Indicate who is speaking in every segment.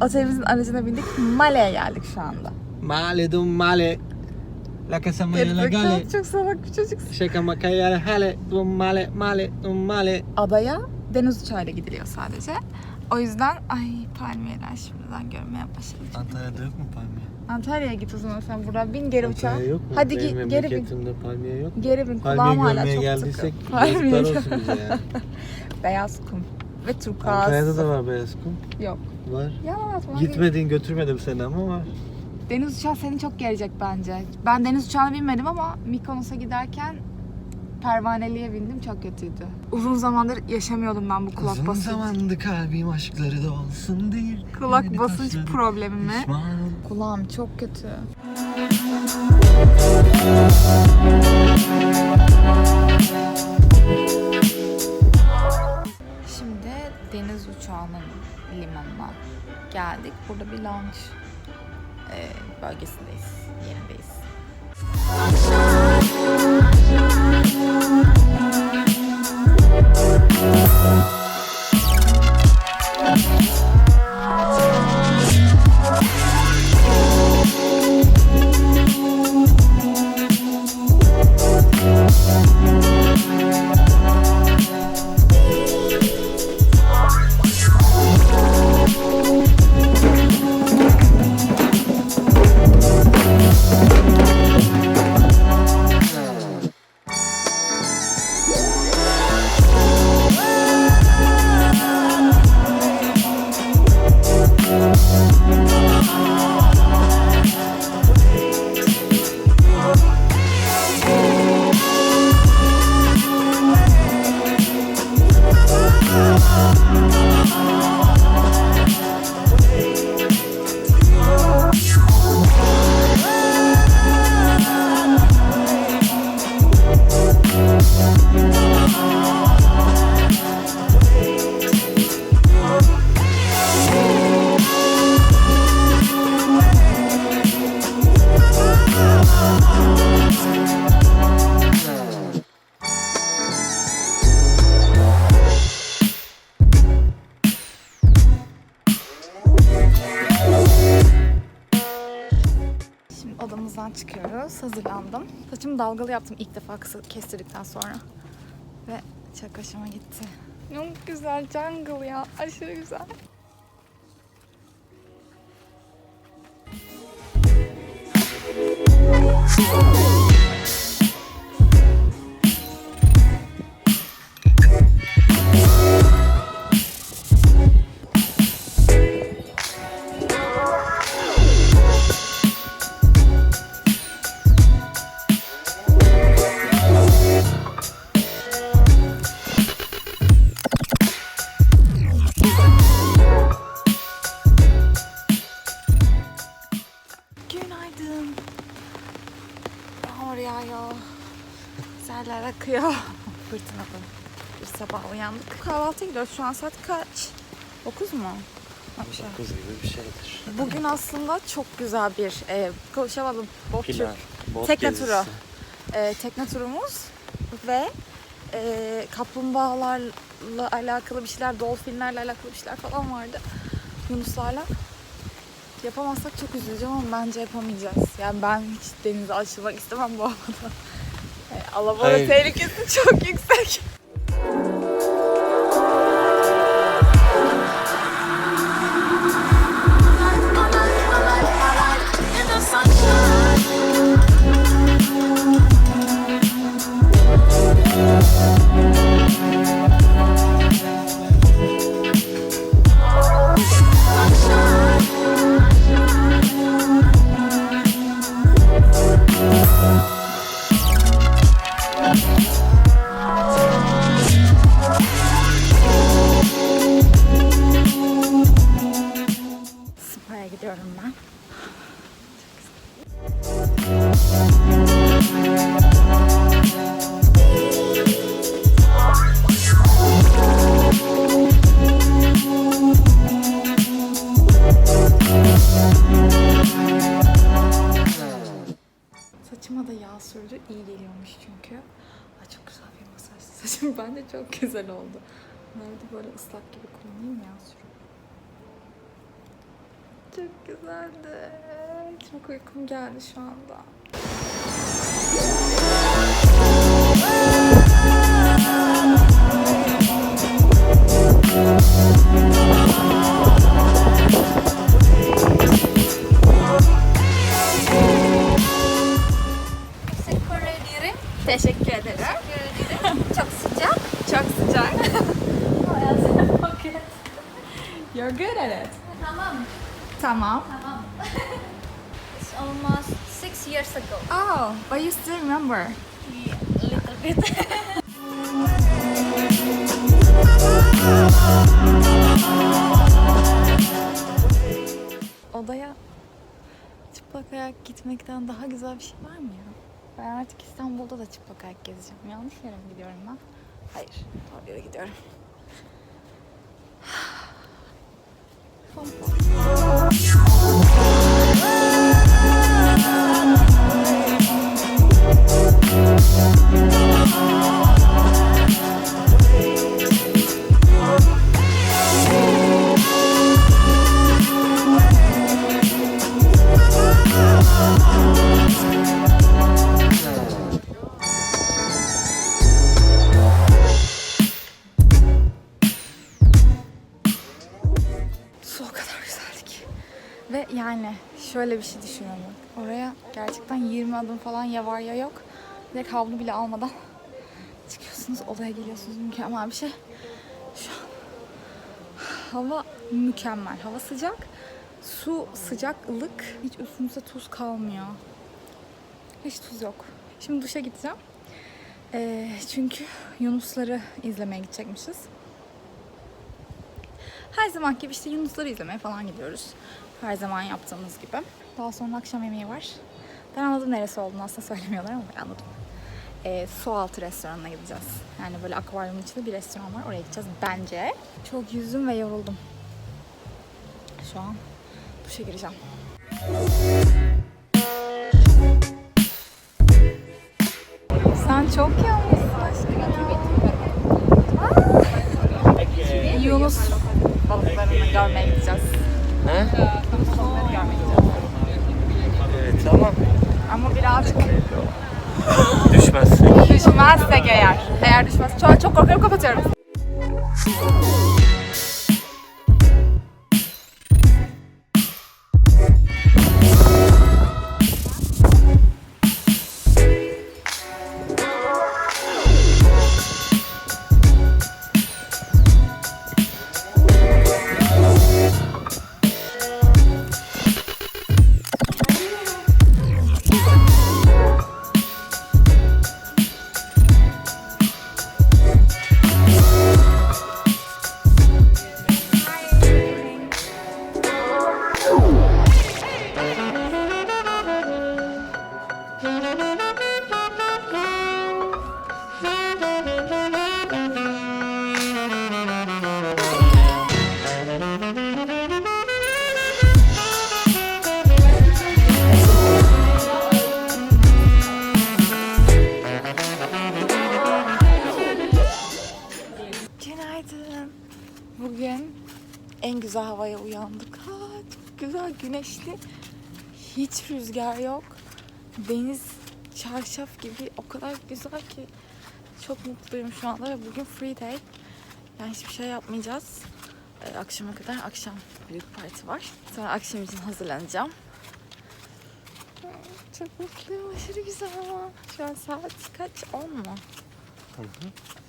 Speaker 1: Otelimizin aracına bindik. Male'ye geldik şu anda.
Speaker 2: Male dum male. La casa maya la gale.
Speaker 1: Çok salak bir çocuksun.
Speaker 2: Şaka makaya hale dum male male dum male.
Speaker 1: Adaya deniz uçağıyla gidiliyor sadece. O yüzden ay palmiyeler şimdiden görmeye başladım.
Speaker 2: Antalya'da yok mu palmiye?
Speaker 1: Antalya'ya git o zaman sen buradan bin geri uçağa.
Speaker 2: Antalya yok mu?
Speaker 1: Hadi
Speaker 2: Benim
Speaker 1: git geri bin.
Speaker 2: palmiye yok mu?
Speaker 1: Geri bin kulağım
Speaker 2: Palmiye
Speaker 1: hala çok
Speaker 2: geldiysek.
Speaker 1: Palmiye
Speaker 2: yazıklar olsun bize ya.
Speaker 1: Beyaz kum ve turkuaz.
Speaker 2: Antalya'da da var beyaz kum.
Speaker 1: Yok.
Speaker 2: Var.
Speaker 1: Yalan atma.
Speaker 2: Gitmedin götürmedim seni ama var.
Speaker 1: Deniz uçağı seni çok gelecek bence. Ben deniz uçağına binmedim ama Mykonos'a giderken pervaneliye bindim çok kötüydü. Uzun zamandır yaşamıyordum ben bu kulak
Speaker 2: Uzun
Speaker 1: basınç.
Speaker 2: zamandı kalbim aşkları da olsun değil.
Speaker 1: Kulak
Speaker 2: Beni
Speaker 1: basınç problemimi.
Speaker 2: pişman oldum.
Speaker 1: Kulağım çok kötü. Limanına geldik. Burada bir lounge e, bölgesindeyiz, yerindeyiz. Şimdi Hazırlandım. Saçımı dalgalı yaptım ilk defa kısa kestirdikten sonra. Ve çok hoşuma gitti. Çok güzel jungle ya. Aşırı güzel. Yağıyor. Seller akıyor. Fırtınalı bir sabah uyandık. Kahvaltıya gidiyoruz. Şu an saat kaç? 9 mu? Akşam.
Speaker 2: Kız gibi bir şeydir.
Speaker 1: Bugün aslında çok güzel bir e, konuşamadım. Bot Tekne
Speaker 2: gezisi.
Speaker 1: turu. E, tekne turumuz ve e, kaplumbağalarla alakalı bir şeyler, dolfinlerle alakalı bir şeyler falan vardı. Yunuslarla. Yapamazsak çok üzüleceğim ama bence yapamayacağız. Yani ben hiç denize açılmak istemem bu havada. E, Alabora tehlikesi çok yüksek. Islak gibi kullanayım yağ sürüp. Çok güzeldi. Çok uykum geldi şu anda. But you still remember. Odaya çıplak ayak gitmekten daha güzel bir şey var mı ya? Ben artık İstanbul'da da çıplak ayak gezeceğim. Yanlış yere mi gidiyorum ben? Hayır, doğru yere gidiyorum. gerçekten 20 adım falan ya var ya yok. Direkt havlu bile almadan çıkıyorsunuz odaya geliyorsunuz mükemmel bir şey. Şu an hava mükemmel. Hava sıcak. Su sıcaklık. Hiç üstümüzde tuz kalmıyor. Hiç tuz yok. Şimdi duşa gideceğim. Ee, çünkü Yunusları izlemeye gidecekmişiz. Her zaman gibi işte Yunusları izlemeye falan gidiyoruz. Her zaman yaptığımız gibi. Daha sonra akşam yemeği var. Ben anladım neresi olduğunu aslında söylemiyorlar ama anladım. Ee, su altı restoranına gideceğiz. Yani böyle akvaryumun içinde bir restoran var. Oraya gideceğiz bence. Çok yüzdüm ve yoruldum. Şu an duşa gireceğim. Sen çok yalnızsın aşkım. Yunus balıklarını görmeye gideceğiz.
Speaker 2: He?
Speaker 1: Yunus balıklarını görmeye gideceğiz.
Speaker 2: Evet tamam.
Speaker 1: Ama birazcık
Speaker 2: Düşmezsin.
Speaker 1: Düşmezsek eğer. Eğer düşmez. Çok, çok korkuyorum kapatıyorum. Güneşli. Hiç rüzgar yok. Deniz çarşaf gibi o kadar güzel ki çok mutluyum şu anda bugün free day. Yani hiçbir şey yapmayacağız. Ee, akşama kadar akşam büyük parti var. Sonra akşam için hazırlanacağım. Çok mutluyum. Aşırı güzel ama. Şu an saat kaç? 10 mu?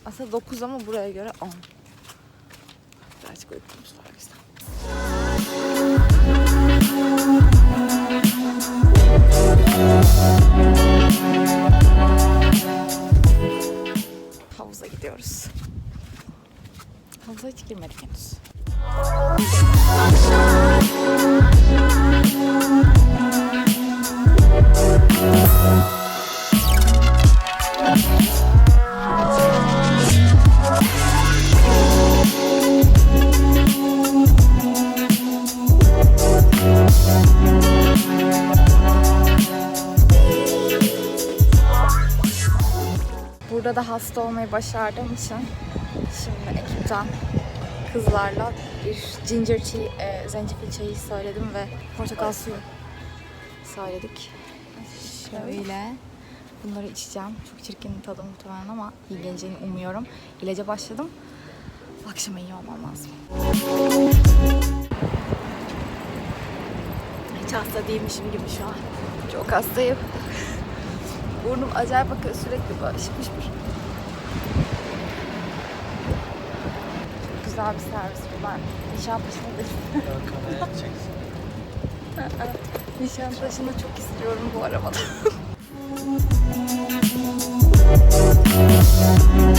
Speaker 1: Aslında 9 ama buraya göre 10. Birazcık uykumuz var yüzden. Havuza gidiyoruz. Havuza hiç girmedik henüz. Burada da hasta olmayı başardığım için şimdi ekipten kızlarla bir ginger tea, e, zencefil çayı söyledim ve portakal suyu söyledik. Şöyle bunları içeceğim. Çok çirkin tadı muhtemelen ama iyi geleceğini umuyorum. İlaca başladım. Akşama iyi olmam lazım. Hiç hasta değilmişim gibi şu an. Çok hastayım. Burnum acayip bakıyor sürekli böyle şıpır şıpır. Güzel bir servis bu ben. Nişantaşı'na da Nişantaşı'nı çok istiyorum bu arabada.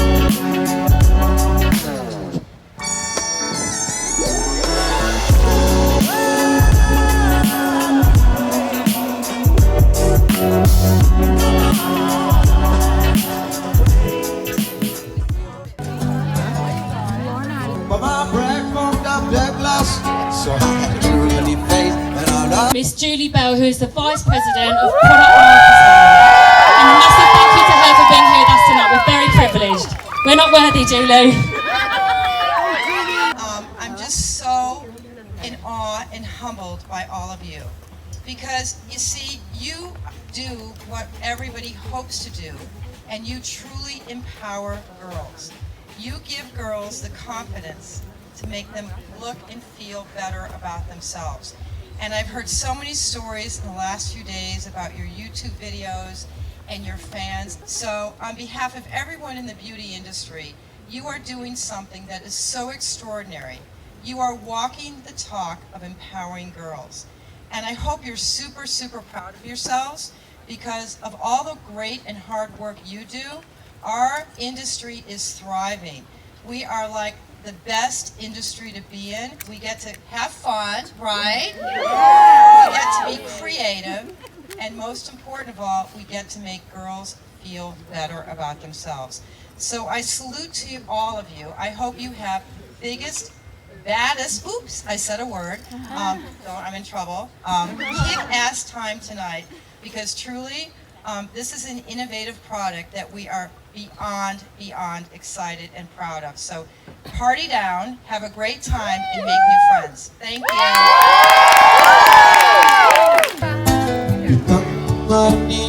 Speaker 3: Vice President of Product Marketing. And a massive thank you to her for being here with us tonight. We're very privileged. We're not worthy, Julie.
Speaker 4: Um, I'm just so in awe and humbled by all of you. Because you see, you do what everybody hopes to do, and you truly empower girls. You give girls the confidence to make them look and feel better about themselves. And I've heard so many stories in the last few days about your YouTube videos and your fans. So, on behalf of everyone in the beauty industry, you are doing something that is so extraordinary. You are walking the talk of empowering girls. And I hope you're super, super proud of yourselves because of all the great and hard work you do. Our industry is thriving. We are like the best industry to be in. We get to have fun, right? We get to be creative. And most important of all, we get to make girls feel better about themselves. So I salute to you, all of you. I hope you have biggest, baddest, oops, I said a word. Um, so I'm in trouble. Um, kick-ass time tonight because truly, um, this is an innovative product that we are beyond, beyond excited and proud of. So party down, have a great time, and make new friends. Thank you.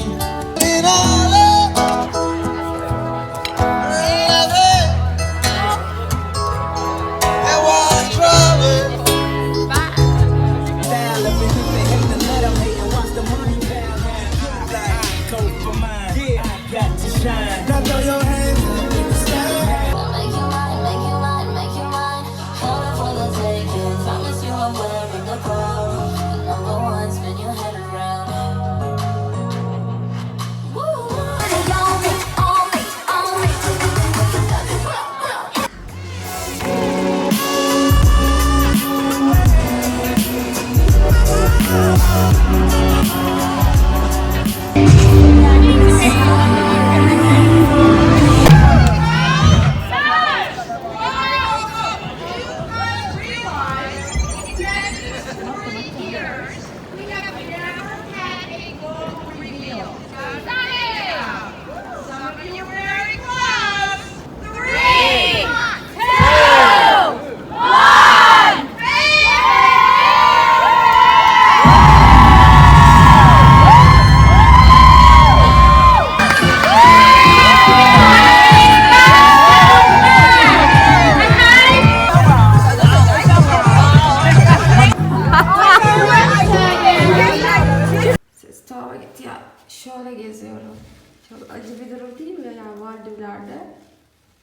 Speaker 1: Değil mi ya Maldivler'de?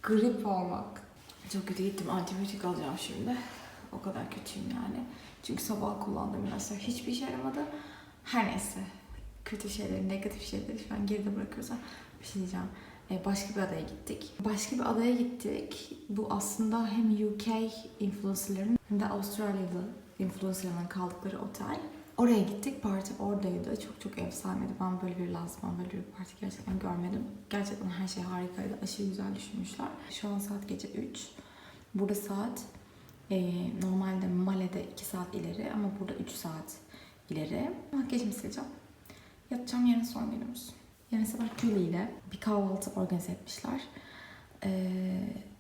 Speaker 1: Grip olmak. Çok kötü gittim. Antibiyotik alacağım şimdi. O kadar kötüyüm yani. Çünkü sabah kullandığım ilaçlar hiçbir işe yaramadı. Her neyse. Kötü şeyleri, negatif şeyleri şu an geride bırakıyoruz. Bir şey diyeceğim. Ee, Başka bir adaya gittik. Başka bir adaya gittik. Bu aslında hem UK influencerların hem de Avustralyalı influencerların kaldıkları otel. Oraya gittik. Parti oradaydı. Çok çok efsaneydi. Ben böyle bir lazım, ben böyle bir parti gerçekten görmedim. Gerçekten her şey harikaydı. Aşırı güzel düşünmüşler. Şu an saat gece 3. Burada saat e, normalde Male'de 2 saat ileri ama burada 3 saat ileri. Makyajımı sileceğim. Yatacağım yarın son günümüz. Yarın sabah Julie ile bir kahvaltı organize etmişler. Ee,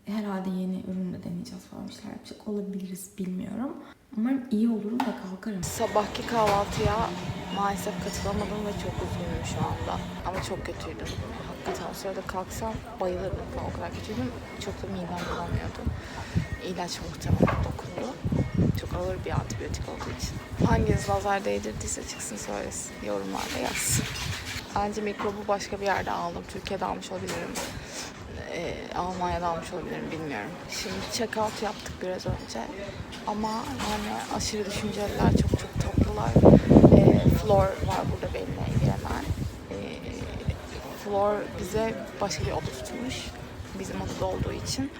Speaker 1: herhalde yeni ürün de deneyeceğiz falan bir şeyler
Speaker 5: kalkacak olabiliriz bilmiyorum. Umarım iyi olurum da kalkarım.
Speaker 1: Sabahki kahvaltıya maalesef katılamadım ve çok üzgünüm şu anda. Ama çok kötüydüm. Hakikaten o sırada kalksam bayılırdım. O kadar kötüydüm. Çok da midem bulamıyordu. İlaç muhtemelen dokundu. Çok ağır bir antibiyotik olduğu için. Hanginiz lazer değdirdiyse çıksın söylesin. Yorumlarda yazsın. Bence mikrobu başka bir yerde aldım. Türkiye'de almış olabilirim. Ee, Almanya'da almış olabilirim bilmiyorum. Şimdi check out yaptık biraz önce. Ama yani aşırı düşünceliler, çok çok tatlılar. Ee, Flor var burada benimle ilgilenen. Ee, Flor bize başka bir oda tutmuş. Bizim odada olduğu için.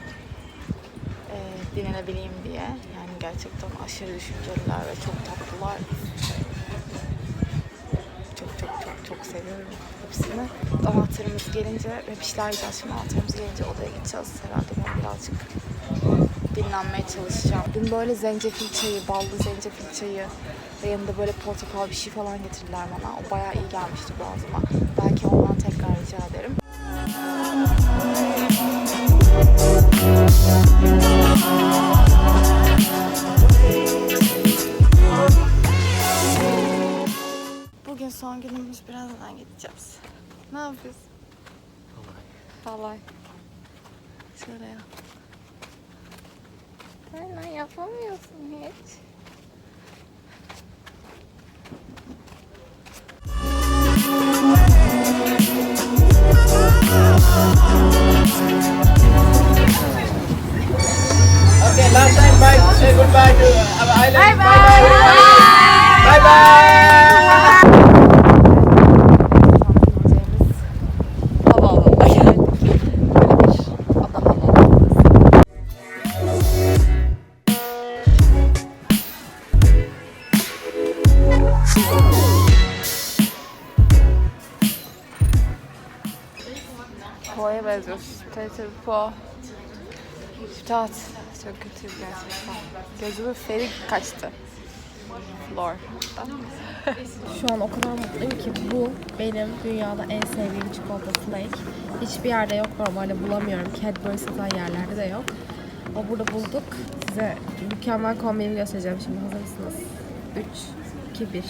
Speaker 1: Ee, dinlenebileyim diye. Yani gerçekten aşırı düşünceliler ve çok tatlılar. Çok seviyorum hepsini. Anahtarımız gelince şeyler yiyeceğiz. Şimdi anahtarımız gelince odaya gideceğiz. Herhalde ben birazcık dinlenmeye çalışacağım. Dün böyle zencefil çayı, ballı zencefil çayı ve yanında böyle portakal bir şey falan getirdiler bana. O bayağı iyi gelmişti boğazıma. Belki ondan tekrar rica ederim. Günümüz birazdan gideceğiz. Ne yapıyorsun? Halay. Şöyle ya. Aynen yapamıyorsun hiç.
Speaker 2: Okay, last time bye. Say goodbye to our island. Bye bye. Bye bye.
Speaker 1: Po'ya benziyorsun. Tabii Po. Şütat. Çok kötü gerçekten. Gözümün feri kaçtı. Flor.
Speaker 5: Şu an o kadar mutluyum ki bu benim dünyada en sevdiğim çikolata flake. Hiçbir yerde yok normalde bulamıyorum. Cadbury satan yerlerde de yok. Ama burada bulduk. Size mükemmel kombinimi göstereceğim şimdi. Hazır mısınız? 3, 2, 1.